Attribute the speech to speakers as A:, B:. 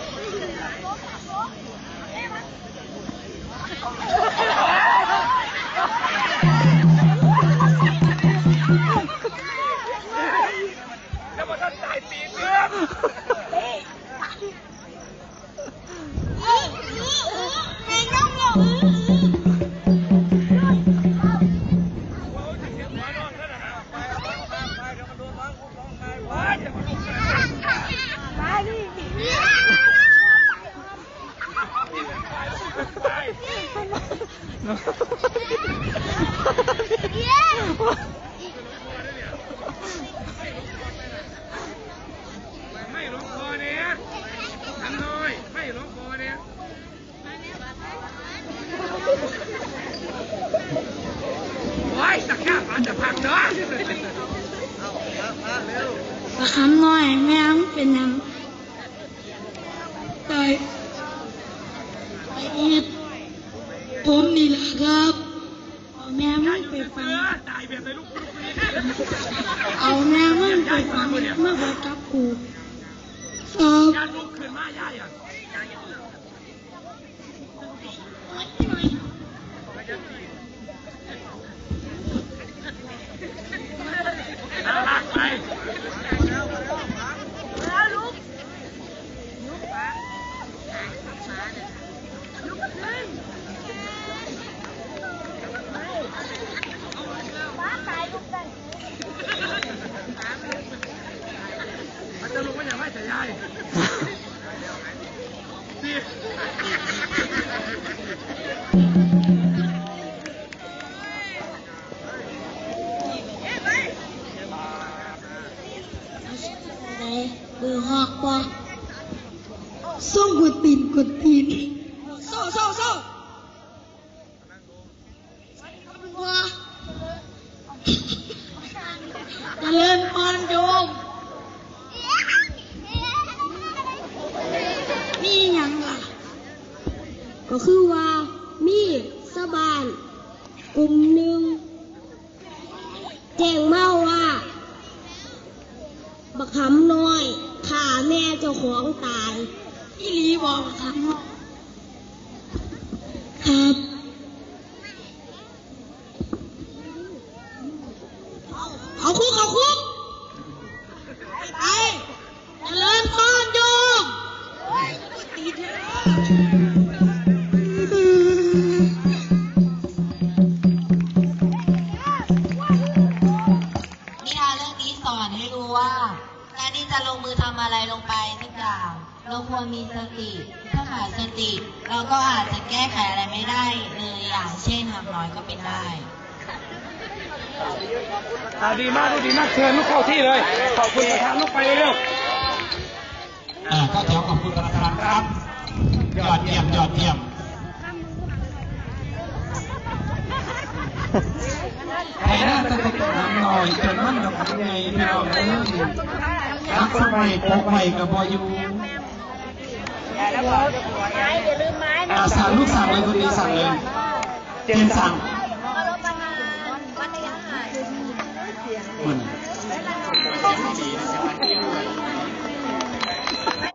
A: Thank you. ไม่หลงคอเนี่ยทำหน้อย ไม่หลงคอเนี่ยว้ายตะข้าปานจะพังเนาะ
B: ประคำหน่อยแม่งเป็นยังตายไอ้อีด ผมนี่แหละครับ เอาแม่มึงไปฟัง
A: ตายแบบในลูก
B: เอาแม่มึงไปฟังมื่บอกกับกูครับ
A: ยาลุกขึ้นมาย่าอย่ารักไป มันจะลง มาอย่างไรแต่ยายนี่
B: ไหนเบอร์หอกปะส่งกดตีนกดตีนโซ่โซ่โซ่ว้าเจริญพรโยม นี่ยังล่ะ ก็คือว่ามีสะบานกลุ่มหนึ่งแจ้งเมาว่าบักขำน้อยขาแม่เจ้าของตายอีหลีบอกบักขำ
C: ให้รู้ว่าการที่จะลงมือทำอะไรลงไปทุกอย่างเราควรมีสติ ถ้าขาดสติ เราก็อาจจะแก้ไขอะไรไม่ได้เลยอย่างเช่นทำน้อยก็เป็นได้
A: อาดีมากดีมากเชิญลูกเข้าที่เลย ขอบคุณประธานลูกไปเร็ว
D: อ่าก็ขอขอบคุณประธานครับ ยอดเยี่ยมยอดเยี่ยม สมัยของไม่กับบอยูอ่าสั่งลูกสั่งเลยคนนี้สั่งเลย เจนสั่งเหมือน